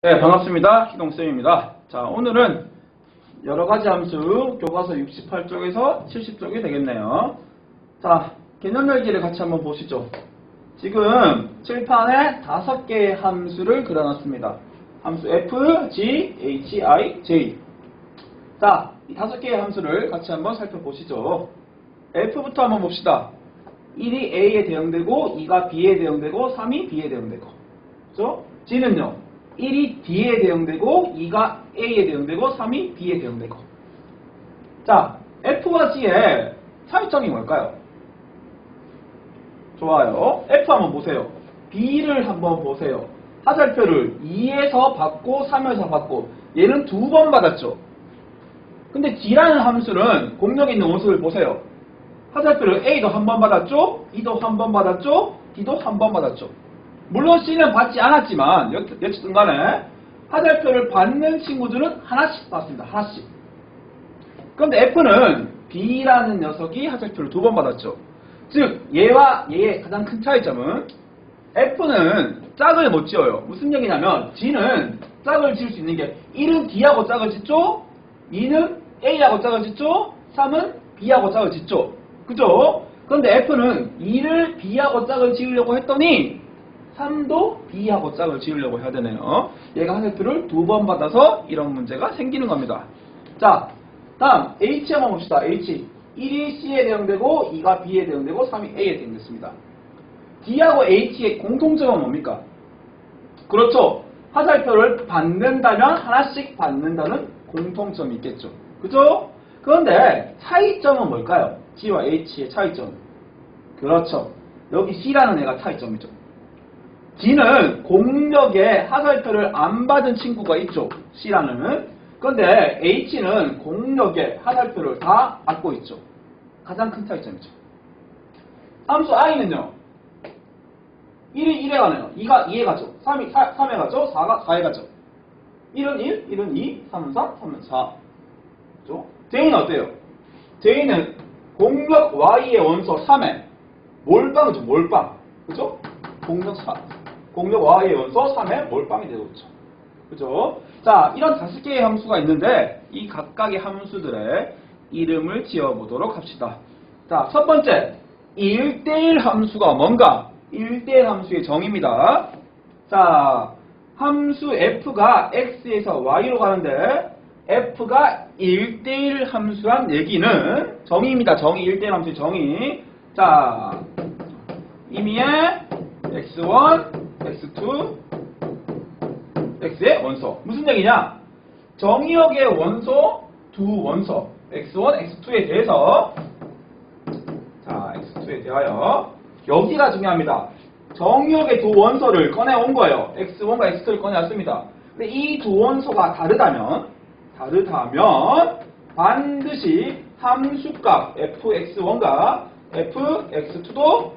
네, 반갑습니다. 희동쌤입니다. 자, 오늘은 여러 가지 함수 교과서 68쪽에서 70쪽이 되겠네요. 자, 개념 열기를 같이 한번 보시죠. 지금 칠판에 다섯 개의 함수를 그려놨습니다. 함수 f, g, h, i, j. 자, 이 다섯 개의 함수를 같이 한번 살펴보시죠. f부터 한번 봅시다. 1이 a에 대응되고 2가 b에 대응되고 3이 b에 대응되고 그죠? g는요 1이 d에 대응되고 2가 a에 대응되고 3이 b에 대응되고 자 f와 g의 차이점이 뭘까요? 좋아요 f 한번 보세요 b를 한번 보세요 하살표를 2에서 받고 3에서 받고 얘는 두 번 받았죠 근데 g라는 함수는 공력이 있는 원소를 보세요 화살표를 A도 한 번 받았죠? B도 한 번 받았죠? D도 한 번 받았죠. 물론 C는 받지 않았지만 여- 여쨌든 간에 화살표를 받는 친구들은 하나씩 받습니다. 하나씩. 그런데 F는 B라는 녀석이 화살표를 두 번 받았죠. 즉 얘와 얘의 가장 큰 차이점은 F는 짝을 못 지어요. 무슨 얘기냐면 G는 짝을 지을 수 있는 게 1은 D하고 짝을 짓죠? 2는 A하고 짝을 짓죠? 3은 B하고 짝을 짓죠? 그죠? 그런데 F는 2를 B하고 짝을 지으려고 했더니 3도 B하고 짝을 지으려고 해야 되네요. 얘가 화살표를 두 번 받아서 이런 문제가 생기는 겁니다. 자, 다음 H 한번 봅시다. H. 1이 C에 대응되고 2가 B에 대응되고 3이 A에 대응됐습니다. D하고 H의 공통점은 뭡니까? 그렇죠. 화살표를 받는다면 하나씩 받는다는 공통점이 있겠죠. 그죠? 그런데 차이점은 뭘까요? G와 H의 차이점. 그렇죠. 여기 C라는 애가 차이점이죠. G는 공력에 화살표를 안 받은 친구가 있죠. C라는. 그런데 H는 공력에 화살표를 다 받고 있죠. 가장 큰 차이점이죠. 함수 I는요. 1이 1에 가네요. 2가 2에 가죠. 3이 4, 3에 가죠. 4가 4에 가죠. 1은 1, 1은 2, 3은 3, 3은 4. 그죠? J는 어때요? J는 공력 Y의 원소 3에 몰빵이죠. 몰빵. 그죠? 공력 4. 공력 Y의 원소 3에 몰빵이 되고 있죠. 그죠? 자, 이런 다섯 개의 함수가 있는데 이 각각의 함수들의 이름을 지어보도록 합시다. 자, 첫 번째 1대1 함수가 뭔가? 1대1 함수의 정의입니다. 자, 함수 f가 x에서 y로 가는데 f가 1대1 함수란 얘기는 정의입니다. 정의 1대1 함수의 정의. 자, 임의의 x1, x2, x의 원소. 무슨 얘기냐? 정의역의 원소 두 원소 x1, x2에 대해서 자, x2에 대하여 여기가 중요합니다. 정의역의 두 원소를 꺼내온 거예요. x1과 x2를 꺼내왔습니다. 근데 이 두 원소가 다르다면 다르다면 반드시 함수값 fx1과 fx2도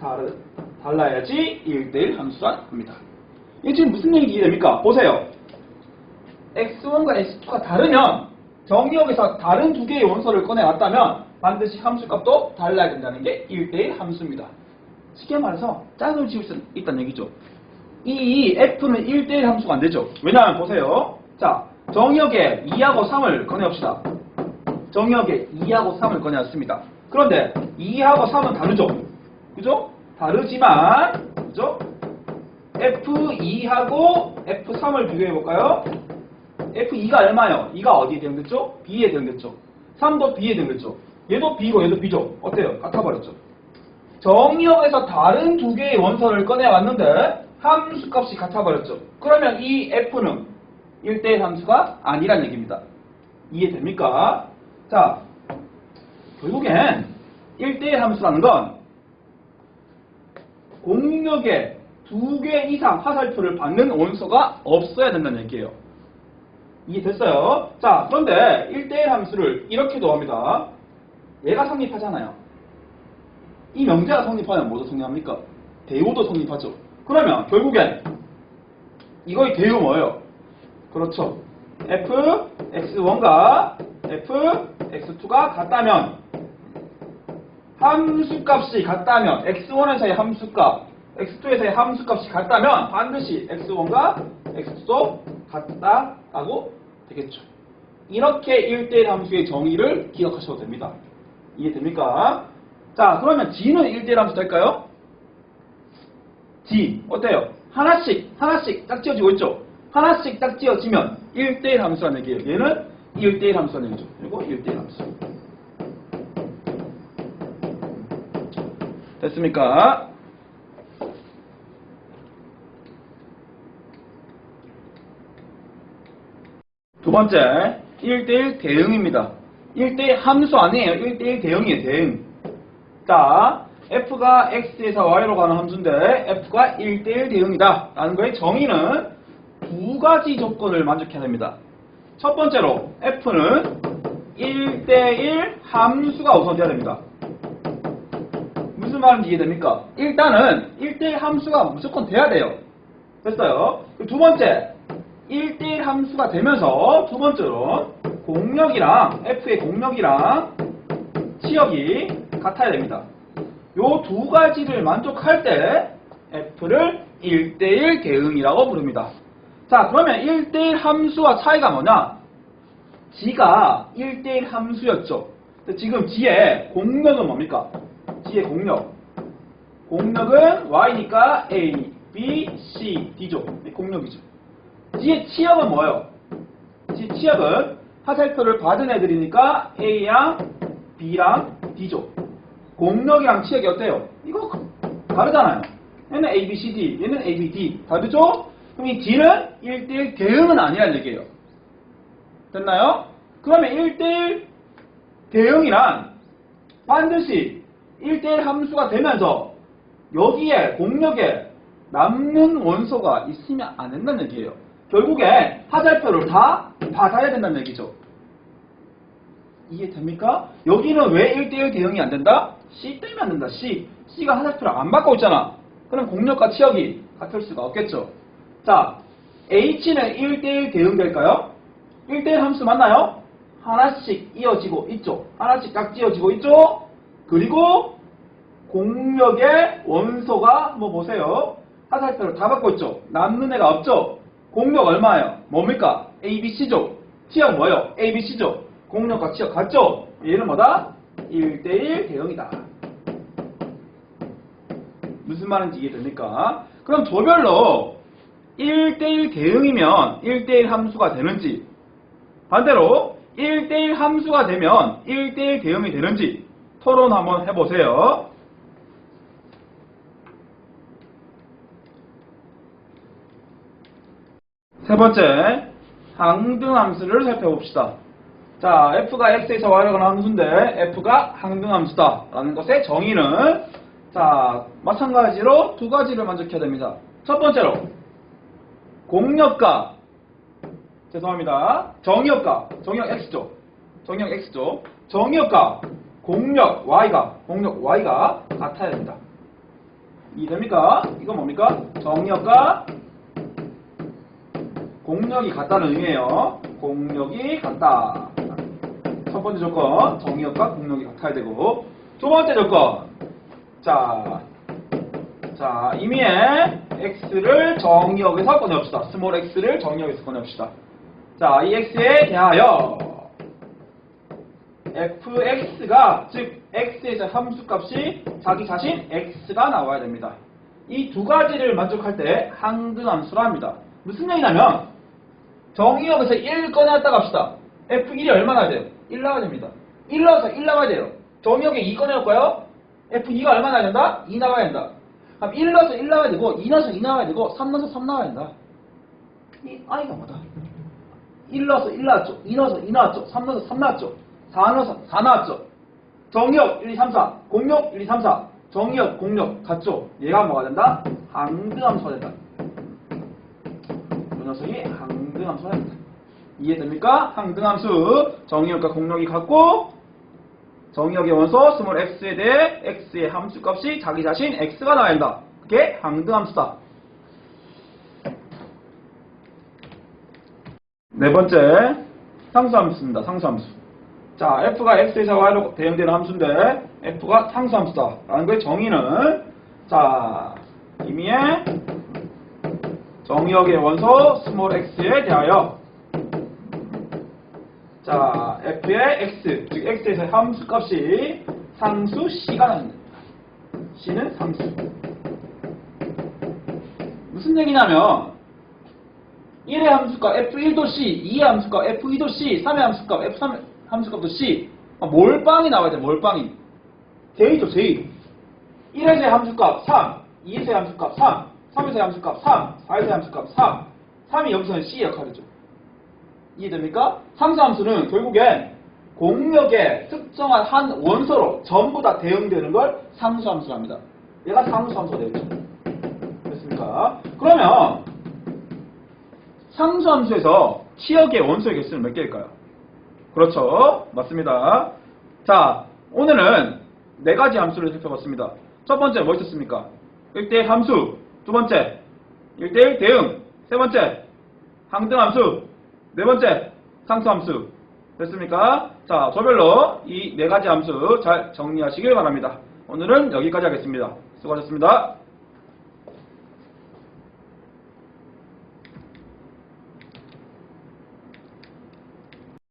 다르, 달라야지 1대1 함수란 합니다. 이게 지금 무슨 얘기 됩니까? 보세요. x1과 x2가 다르면 정의역에서 다른 두 개의 원소를 꺼내왔다면 반드시 함수값도 달라야 된다는 게 1대1 함수입니다. 쉽게 말해서 짝을 지을 수 있다는 얘기죠. 이 f는 1대1 함수가 안 되죠. 왜냐하면 보세요. 자, 정의역에 2하고 3을 꺼내봅시다. 정의역에 2하고 3을 꺼내왔습니다. 그런데 2하고 3은 다르죠. 그죠? 다르지만 그죠? F2하고 F3을 비교해 볼까요? F2가 얼마요? 2가 어디에 대응됐죠? B에 대응됐죠. 3도 B에 대응됐죠. 얘도 B고 얘도 B죠. 어때요? 같아버렸죠. 정의역에서 다른 두 개의 원소를 꺼내왔는데 함수값이 같아버렸죠. 그러면 이 F는 1대1 함수가 아니란 얘기입니다. 이해됩니까? 자, 결국엔 1대1 함수라는 건 공력에 두 개 이상 화살표를 받는 원소가 없어야 된다는 얘기예요. 이해됐어요? 자, 그런데 1대1 함수를 이렇게도 합니다. 얘가 성립하잖아요. 이 명제가 성립하면 뭐도 성립합니까? 대우도 성립하죠. 그러면 결국엔 이거의 대우 뭐예요? 그렇죠. f, x1과 f, x2가 같다면 함수값이 같다면 x1에서의 함수값, x2에서의 함수값이 같다면 반드시 x1과 x도 같다라고 되겠죠. 이렇게 1대1 함수의 정의를 기억하셔도 됩니다. 이해됩니까? 자, 그러면 g는 1대1 함수 될까요? g 어때요? 하나씩 하나씩 딱 지어지고 있죠? 하나씩 딱 지어지면 1대1 함수라는 얘기예요. 얘는 1대1 함수라는 얘기죠. 그리고 1대1 함수. 됐습니까? 두 번째, 1대1 대응입니다. 1대1 함수 아니에요. 1대1 대응이에요, 대응. 자, f가 x에서 y로 가는 함수인데, f가 1대1 대응이다. 라는 거의 정의는 두 가지 조건을 만족해야 됩니다. 첫 번째로, f는 1대1 함수가 우선 돼야 됩니다. 말인지 이해됩니까? 일단은 1대1 함수가 무조건 돼야 돼요. 됐어요. 두 번째, 1대1 함수가 되면서 두 번째로 공력이랑 f의 공력이랑 치역이 같아야 됩니다. 요 두 가지를 만족할 때 f를 1대1 대응이라고 부릅니다. 자, 그러면 1대1 함수와 차이가 뭐냐? g가 1대1 함수였죠. 지금 g의 공력은 뭡니까? G의 공력. 공력은 y니까 a, b, c, d죠. 이 공력이죠. g의 치역은 뭐예요? g 치역은 화살표를 받은 애들이니까 a랑 b랑 d죠. 공력이랑 치역이 어때요? 이거 다르잖아요. 얘는 a, b, c, d, 얘는 a, b, d. 다르죠? 그럼 이 d는 1대1 대응은 아니라는 얘기예요. 됐나요? 그러면 1대1 대응이란 반드시 1대1 함수가 되면서 여기에 공력에 남는 원소가 있으면 안 된다는 얘기예요. 결국에 화살표를 다 받아야 된다는 얘기죠. 이해됩니까? 여기는 왜 1대1 대응이 안 된다? C 때문에 안 된다. C. C가 화살표를 안 받고 있잖아. 그럼 공력과 치역이 같을 수가 없겠죠. 자, H는 1대1 대응될까요? 1대1 함수 맞나요? 하나씩 이어지고 있죠. 하나씩 딱 지어지고 있죠. 그리고 공력의 원소가 뭐 보세요. 화살표를 다 받고 있죠. 남는 애가 없죠. 공력 얼마예요? 뭡니까? ABC죠. 치역 뭐예요? ABC죠. 공력과 치역 같죠? 얘는 뭐다? 1대1 대응이다. 무슨 말인지 이해됩니까? 그럼 조별로 1대1 대응이면 1대1 함수가 되는지 반대로 1대1 함수가 되면 1대1 대응이 되는지 토론 한번 해보세요. 세 번째, 항등함수를 살펴봅시다. 자, f가 x에서 가는 함수인데 f가 항등함수다 라는 것의 정의는 자, 마찬가지로 두 가지를 만족해야 됩니다. 첫 번째로 공력과 죄송합니다. 정의역과 정의역 x죠. 정의역 x죠. 정의역과 공력 y가 공력 y가 같아야 됩니다. 이해됩니까? 이건 뭡니까? 정의역과 공력이 같다는 의미예요. 공력이 같다. 첫 번째 조건, 정의역과 공력이 같아야 되고, 두 번째 조건, 자, 자, 임의의 x를 정의역에서 꺼내봅시다. 스몰 x를 정의역에서 꺼내봅시다. 자, 이 x에 대하여 fx가, 즉, x에서 함수값이 자기 자신 x가 나와야 됩니다. 이 두 가지를 만족할 때 항등함수라 합니다. 무슨 얘기냐면, 정의역에서 1 꺼내왔다가 합시다. F1이 얼마 나야 돼요? 1 나와야 됩니다. 1 나와서 1 나와야 돼요. 정의역에 2 꺼내올까요? F2가 얼마 나야 된다? 2 나와야 된다. 그럼 1 넣어서 1 나와야 되고, 2 넣어서 2 나와야 되고, 3 넣어서 3 나와야 된다. 이 아이가 뭐다? 1 넣어서 1 나왔죠. 2 넣어서 2 나왔죠. 3 넣어서 3 나왔죠. 4 넣어서 4 나왔죠. 정의역 1, 2, 3, 4. 공력 1, 2, 3, 4. 정의역, 공력 같죠? 얘가 뭐가 된다? 항등함수가 된다. 이 녀석이 항등함수가 됩니다. 이해됩니까? 항등함수 정의역과 공력이 같고 정의역의 원소 스몰 x에 대해 x의 함수값이 자기 자신 x가 나와야 한다. 그게 항등함수다. 네 번째 상수함수입니다. 상수함수. 자, f가 x에서 y로 대응되는 함수인데 f가 상수함수다. 라는 거의 정의는 자, 임의의 정의역의 원소 스몰 x에 대하여 자 f의 x 즉 x에서 함수 값이 상수 c가 나옵니다. c는 상수. 무슨 얘기냐면 1의 함수값 f1도 c, 2의 함수값 f2도 c, 3의 함수값 f3 함수값도 c. 아, 몰빵이 나와야 돼. 몰빵이. 제이죠 제이. 1에서의 함수값 3, 2에서의 함수값 3, 3에서의 함수값 3, 4에서의 함수값 3. 3이 여기서는 c 역할이죠. 이해됩니까? 상수 함수는 결국엔 공역의 특정한 한 원소로 전부 다 대응되는 걸 상수 함수랍니다. 얘가 상수 함수가 되겠죠. 됐습니까? 그러면 상수 함수에서 치역의 원소의 개수는 몇 개일까요? 그렇죠. 맞습니다. 자, 오늘은 네 가지 함수를 살펴봤습니다. 첫 번째 뭐 있었습니까? 1대1 함수. 두 번째, 1대1 대응. 세 번째, 항등 함수. 네 번째, 상수 함수. 됐습니까? 자, 저별로 이 네 가지 함수 잘 정리하시길 바랍니다. 오늘은 여기까지 하겠습니다. 수고하셨습니다.